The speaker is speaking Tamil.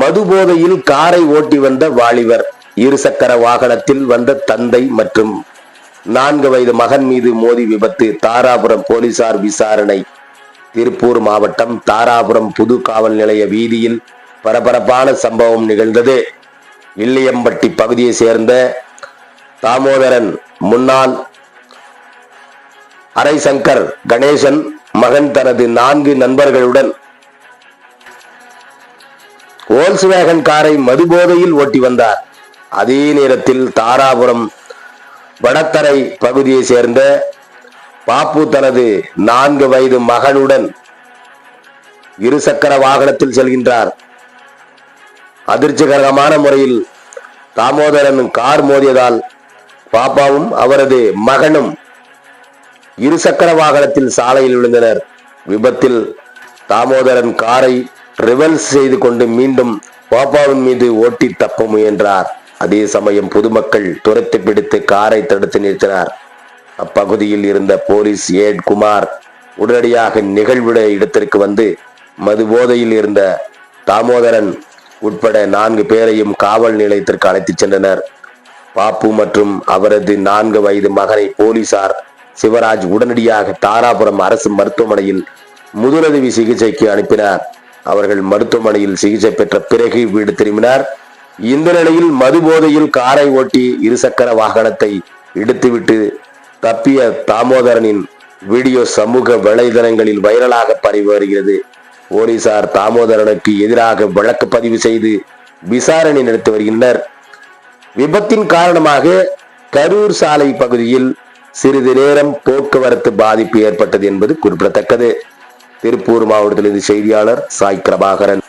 மது போதையில் காரை ஓட்டி வந்த வாலிபர் இருசக்கர வாகனத்தில் வந்த தந்தை மற்றும் நான்கு வயது மகன் மீது மோதி விபத்து. தாராபுரம் போலீசார் விசாரணை. திருப்பூர் மாவட்டம் தாராபுரம் புது காவல் நிலைய வீதியில் பரபரப்பான சம்பவம் நிகழ்ந்தது. வில்லியம்பட்டி பகுதியை சேர்ந்த தாமோதரன் முன்னாள் அரைசங்கர் கணேசன் மகன் தனது நான்கு நண்பர்களுடன் ஓல்ஸ்வேகன் காரை மதுபோதையில் ஓட்டி வந்தார். அதே நேரத்தில் தாராபுரம் வடத்தரை பகுதியை சேர்ந்த பாப்பு தனது நான்கு வயது மகனுடன் இருசக்கர வாகனத்தில் செல்கின்றார். அதிர்ச்சிகரமான முறையில் தாமோதரன் கார் மோதியதால் பாப்பாவும் அவரது மகனும் இருசக்கர வாகனத்தில் சாலையில் விழுந்தனர். விபத்தில் தாமோதரன் காரை ரிவர்ஸ் செய்து கொண்டு மீண்டும் பாப்பாவின் மீது ஓட்டி தப்ப முயன்றார். அதே சமயம் பொதுமக்கள் துரத்தி பிடித்து காரை தடுத்து நிறுத்தினார். அப்பகுதியில் இருந்த போலீஸ் ஏட் குமார் உடனடியாக நிகழ்விட இடத்திற்கு வந்து மது போதையில் இருந்த தாமோதரன் உட்பட நான்கு பேரையும் காவல் நிலையத்திற்கு அழைத்துச் சென்றனர். பாப்பு மற்றும் அவரது நான்கு வயது மகனை போலீசார் சிவராஜ் உடனடியாக தாராபுரம் அரசு மருத்துவமனையில் முதலுதவி சிகிச்சைக்கு அனுப்பினார். அவர்கள் மருத்துவமனையில் சிகிச்சை பெற்ற பிறகு வீடு திரும்பினார். இந்த நிலையில் மது போதையில் காரை ஓட்டி இருசக்கர வாகனத்தை இடித்துவிட்டு தப்பிய தாமோதரனின் வீடியோ சமூக வலைதளங்களில் வைரலாக பரவி வருகிறது. போலீசார் தாமோதரனுக்கு எதிராக வழக்கு பதிவு செய்து விசாரணை நடத்தி வருகின்றனர். விபத்தின் காரணமாக கரூர் சாலை பகுதியில் சிறிது நேரம் போக்குவரத்து பாதிப்பு ஏற்பட்டது என்பது குறிப்பிடத்தக்கது. திருப்பூர் மாவட்டத்திலிருந்து செய்தியாளர் சாய் பிரபாகரன்.